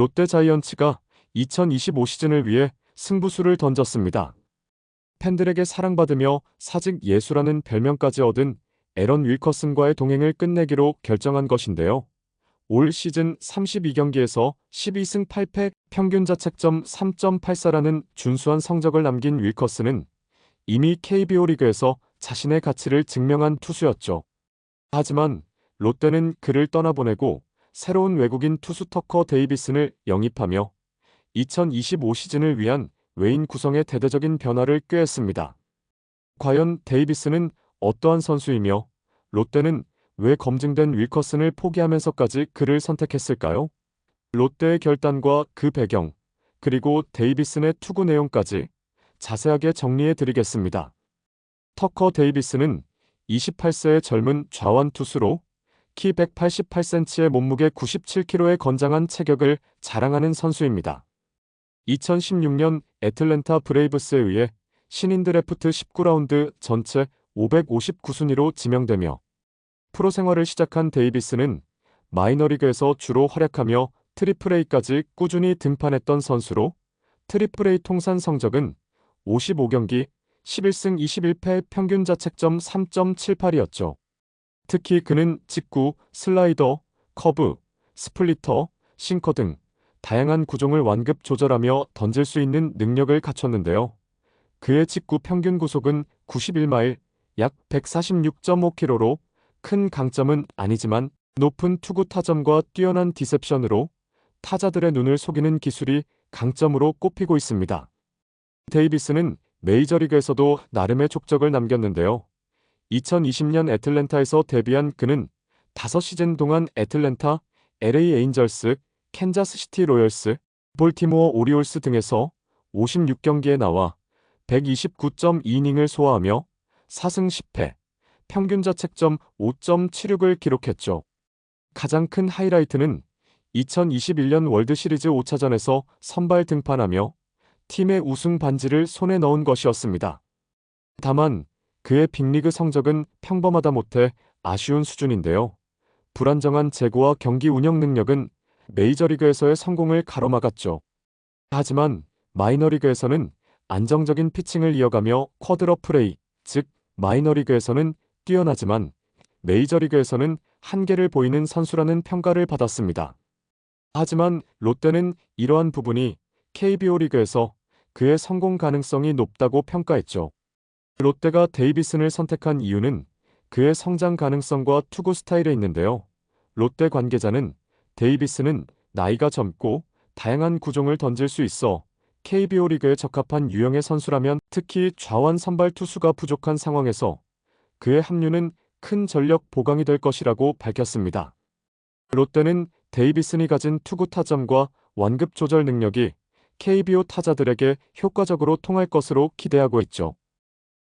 롯데 자이언츠가 2025 시즌을 위해 승부수를 던졌습니다. 팬들에게 사랑받으며 사직 예수라는 별명까지 얻은 에런 윌커슨과의 동행을 끝내기로 결정한 것인데요. 올 시즌 32경기에서 12승 8패 평균 자책점 3.84라는 준수한 성적을 남긴 윌커슨은 이미 KBO 리그에서 자신의 가치를 증명한 투수였죠. 하지만 롯데는 그를 떠나보내고 새로운 외국인 투수 터커 데이비슨을 영입하며 2025 시즌을 위한 외인 구성의 대대적인 변화를 꾀했습니다. 과연 데이비스는 어떠한 선수이며 롯데는 왜 검증된 윌커슨을 포기하면서까지 그를 선택했을까요? 롯데의 결단과 그 배경, 그리고 데이비슨의 투구 내용까지 자세하게 정리해 드리겠습니다. 터커 데이비스는 28세의 젊은 좌완 투수로 키 188cm의 몸무게 97kg의 건장한 체격을 자랑하는 선수입니다. 2016년 애틀랜타 브레이브스에 의해 신인 드래프트 19라운드 전체 559순위로 지명되며 프로 생활을 시작한 데이비스는 마이너리그에서 주로 활약하며 트리플 A까지 꾸준히 등판했던 선수로 트리플 A 통산 성적은 55경기 11승 21패 평균 자책점 3.78이었죠. 특히 그는 직구, 슬라이더, 커브, 스플리터, 싱커 등 다양한 구종을 완급 조절하며 던질 수 있는 능력을 갖췄는데요. 그의 직구 평균 구속은 91마일, 약 146.5km로 큰 강점은 아니지만 높은 투구 타점과 뛰어난 디셉션으로 타자들의 눈을 속이는 기술이 강점으로 꼽히고 있습니다. 데이비스는 메이저리그에서도 나름의 족적을 남겼는데요. 2020년 애틀랜타에서 데뷔한 그는 5시즌 동안 애틀랜타, LA 에인절스, 캔자스시티 로열스, 볼티모어 오리올스 등에서 56경기에 나와 129.2이닝을 소화하며 4승 10패, 평균 자책점 5.76을 기록했죠. 가장 큰 하이라이트는 2021년 월드시리즈 5차전에서 선발 등판하며 팀의 우승 반지를 손에 넣은 것이었습니다. 다만 그의 빅리그 성적은 평범하다 못해 아쉬운 수준인데요. 불안정한 재고와 경기 운영 능력은 메이저리그에서의 성공을 가로막았죠. 하지만 마이너리그에서는 안정적인 피칭을 이어가며 쿼드러 플레이, 즉 마이너리그에서는 뛰어나지만 메이저리그에서는 한계를 보이는 선수라는 평가를 받았습니다. 하지만 롯데는 이러한 부분이 KBO 리그에서 그의 성공 가능성이 높다고 평가했죠. 롯데가 데이비슨을 선택한 이유는 그의 성장 가능성과 투구 스타일에 있는데요. 롯데 관계자는 데이비스는 나이가 젊고 다양한 구종을 던질 수 있어 KBO 리그에 적합한 유형의 선수라면 특히 좌완 선발 투수가 부족한 상황에서 그의 합류는 큰 전력 보강이 될 것이라고 밝혔습니다. 롯데는 데이비슨이 가진 투구 타점과 완급 조절 능력이 KBO 타자들에게 효과적으로 통할 것으로 기대하고 있죠.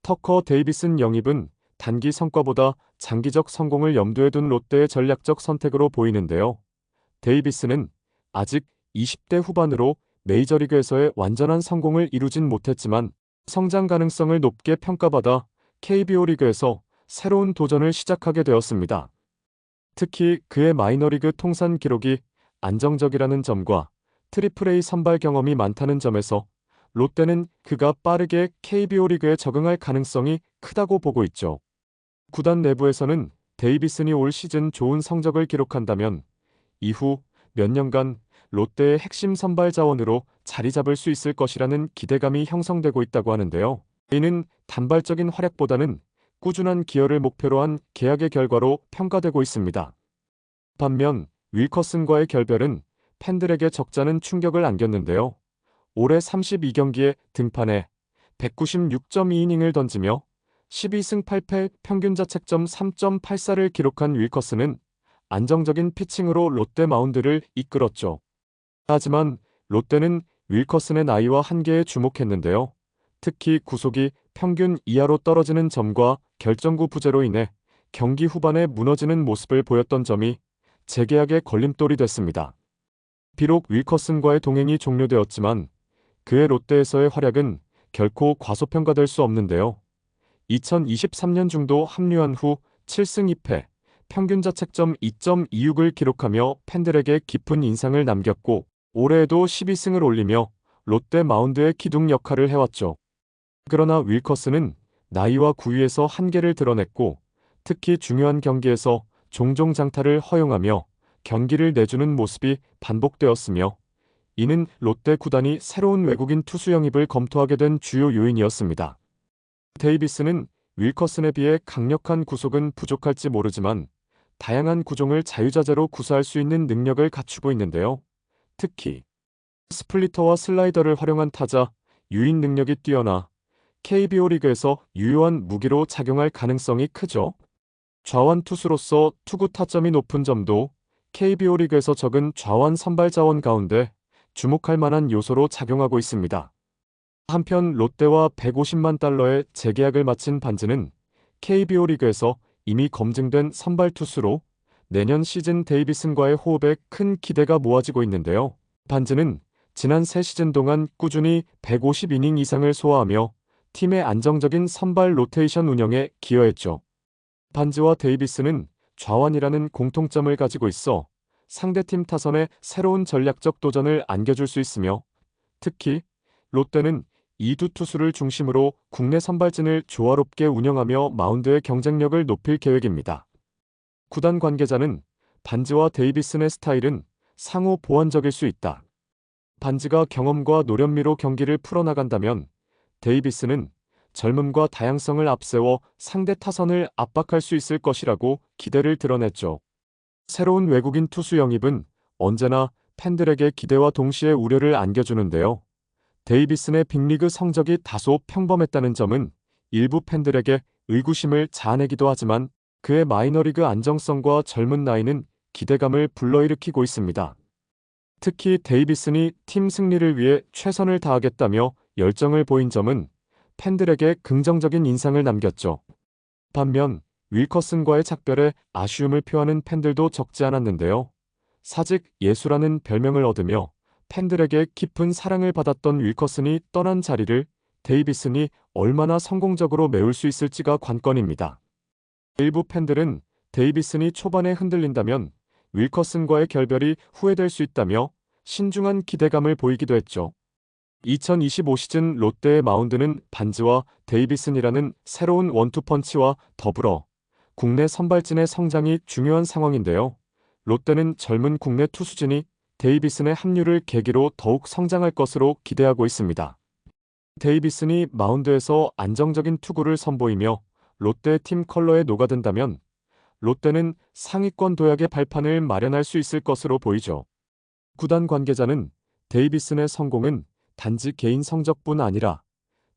터커 데이비슨 영입은 단기 성과보다 장기적 성공을 염두에 둔 롯데의 전략적 선택으로 보이는데요. 데이비스는 아직 20대 후반으로 메이저리그에서의 완전한 성공을 이루진 못했지만 성장 가능성을 높게 평가받아 KBO 리그에서 새로운 도전을 시작하게 되었습니다. 특히 그의 마이너리그 통산 기록이 안정적이라는 점과 트리플 A 선발 경험이 많다는 점에서 롯데는 그가 빠르게 KBO 리그에 적응할 가능성이 크다고 보고 있죠. 구단 내부에서는 데이비슨이 올 시즌 좋은 성적을 기록한다면 이후 몇 년간 롯데의 핵심 선발 자원으로 자리 잡을 수 있을 것이라는 기대감이 형성되고 있다고 하는데요. 이는 단발적인 활약보다는 꾸준한 기여를 목표로 한 계약의 결과로 평가되고 있습니다. 반면 윌커슨과의 결별은 팬들에게 적잖은 충격을 안겼는데요. 올해 32경기에 등판해 196.2이닝을 던지며 12승 8패 평균 자책점 3.84를 기록한 윌커슨은 안정적인 피칭으로 롯데 마운드를 이끌었죠. 하지만 롯데는 윌커슨의 나이와 한계에 주목했는데요. 특히 구속이 평균 이하로 떨어지는 점과 결정구 부재로 인해 경기 후반에 무너지는 모습을 보였던 점이 재계약의 걸림돌이 됐습니다. 비록 윌커슨과의 동행이 종료되었지만 그의 롯데에서의 활약은 결코 과소평가될 수 없는데요. 2023년 중도 합류한 후 7승 2패, 평균 자책점 2.26을 기록하며 팬들에게 깊은 인상을 남겼고 올해에도 12승을 올리며 롯데 마운드의 기둥 역할을 해왔죠. 그러나 윌커스는 나이와 구위에서 한계를 드러냈고 특히 중요한 경기에서 종종 장타를 허용하며 경기를 내주는 모습이 반복되었으며 이는 롯데 구단이 새로운 외국인 투수 영입을 검토하게 된 주요 요인이었습니다. 데이비스는 윌커슨에 비해 강력한 구속은 부족할지 모르지만 다양한 구종을 자유자재로 구사할 수 있는 능력을 갖추고 있는데요. 특히 스플리터와 슬라이더를 활용한 타자, 유인 능력이 뛰어나 KBO 리그에서 유효한 무기로 작용할 가능성이 크죠. 좌완 투수로서 투구 타점이 높은 점도 KBO 리그에서 적은 좌완 선발 자원 가운데 주목할 만한 요소로 작용하고 있습니다. 한편 롯데와 150만 달러의 재계약을 마친 반즈는 KBO 리그에서 이미 검증된 선발 투수로 내년 시즌 데이비슨과의 호흡에 큰 기대가 모아지고 있는데요. 반즈는 지난 3시즌 동안 꾸준히 150이닝 이상을 소화하며 팀의 안정적인 선발 로테이션 운영에 기여했죠. 반즈와 데이비스는 좌완이라는 공통점을 가지고 있어 상대팀 타선에 새로운 전략적 도전을 안겨줄 수 있으며 특히 롯데는 이두 투수를 중심으로 국내 선발진을 조화롭게 운영하며 마운드의 경쟁력을 높일 계획입니다. 구단 관계자는 반지와 데이비슨의 스타일은 상호 보완적일 수 있다. 반지가 경험과 노련미로 경기를 풀어나간다면 데이비스는 젊음과 다양성을 앞세워 상대 타선을 압박할 수 있을 것이라고 기대를 드러냈죠. 새로운 외국인 투수 영입은 언제나 팬들에게 기대와 동시에 우려를 안겨주는데요. 데이비슨의 빅리그 성적이 다소 평범했다는 점은 일부 팬들에게 의구심을 자아내기도 하지만 그의 마이너리그 안정성과 젊은 나이는 기대감을 불러일으키고 있습니다. 특히 데이비슨이 팀 승리를 위해 최선을 다하겠다며 열정을 보인 점은 팬들에게 긍정적인 인상을 남겼죠. 반면 윌커슨과의 작별에 아쉬움을 표하는 팬들도 적지 않았는데요. 사직 예수라는 별명을 얻으며 팬들에게 깊은 사랑을 받았던 윌커슨이 떠난 자리를 데이비슨이 얼마나 성공적으로 메울 수 있을지가 관건입니다. 일부 팬들은 데이비슨이 초반에 흔들린다면 윌커슨과의 결별이 후회될 수 있다며 신중한 기대감을 보이기도 했죠. 2025 시즌 롯데의 마운드는 반지와 데이비슨이라는 새로운 원투펀치와 더불어 국내 선발진의 성장이 중요한 상황인데요. 롯데는 젊은 국내 투수진이 데이비슨의 합류를 계기로 더욱 성장할 것으로 기대하고 있습니다. 데이비슨이 마운드에서 안정적인 투구를 선보이며 롯데 팀 컬러에 녹아든다면 롯데는 상위권 도약의 발판을 마련할 수 있을 것으로 보이죠. 구단 관계자는 데이비슨의 성공은 단지 개인 성적뿐 아니라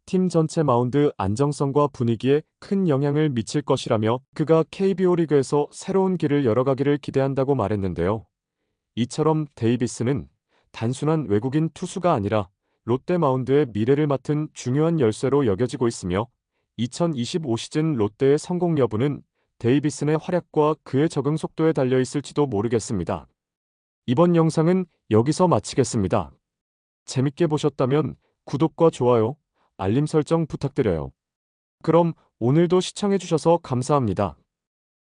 팀 전체 마운드 안정성과 분위기에 큰 영향을 미칠 것이라며 그가 KBO 리그에서 새로운 길을 열어가기를 기대한다고 말했는데요. 이처럼 데이비스는 단순한 외국인 투수가 아니라 롯데 마운드의 미래를 맡은 중요한 열쇠로 여겨지고 있으며 2025 시즌 롯데의 성공 여부는 데이비슨의 활약과 그의 적응 속도에 달려 있을지도 모르겠습니다. 이번 영상은 여기서 마치겠습니다. 재밌게 보셨다면 구독과 좋아요, 알림 설정 부탁드려요. 그럼 오늘도 시청해주셔서 감사합니다.